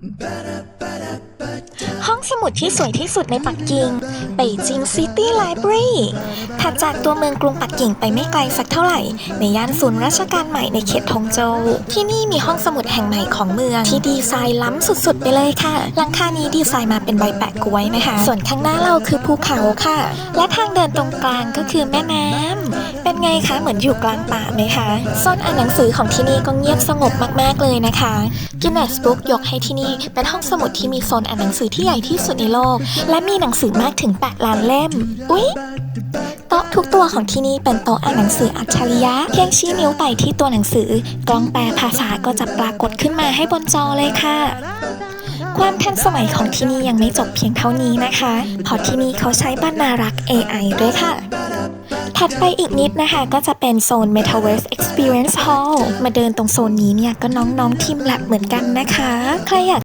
ห้ องสมุดที่สวยที่สุดในปักกิ่งเป่ยจิงซิตี้ไลบรารีถัดจากตัวเมืองกรุงปักกิ่งไปไม่ไกลสักเท่าไหร่ ในย่านศูนย์ราชการใหม่ในเขตทงโจวที่นี่มีห้องสมุดแห่งใหม่ของเมือง ที่ดีไซน์ล้ำสุดๆ ไปเลยค่ะ หลังคานี้ดีไซน์มาเป็นใบแปะกล้วยนะคะ ส่วนข้างหน้าเราคือภูเขาค่ะ และทางเดินตรงกลางก็คือแม่น้ำเป็นไงคะเหมือนอยู่กลางป่าไหมคะโซนอ่านหนังสือของที่นี่ก็เงียบสงบมากๆเลยนะคะกินเนสบุ๊กยกให้ที่นี่เป็นห้องสมุดที่มีโซนอ่านหนังสือที่ใหญ่ที่สุดในโลก และมีหนังสือมากถึง 8 ล้านเล่ม อุ๊ย โต๊ะทุกตัวของที่นี่เป็นโต๊ะอ่านหนังสืออัจฉริยะเพียงชี้นิ้วไปที่ตัวหนังสือ กล้องแปลภาษาก็จะปรากฏขึ้นมาให้บนจอเลยค่ะ ความทันสมัยของที่นี่ยังไม่จบเพียงเท่านี้นะคะเพราะที่นี่เขาใช้บรรณารักษ์ AI ด้วยค่ะถัดไปอีกนิดนะคะก็จะเป็นโซน Metaverse Experience Hall มาเดินตรงโซนนี้เนี่ยก็น้องๆทีมแลบเหมือนกันนะคะ ใครอยาก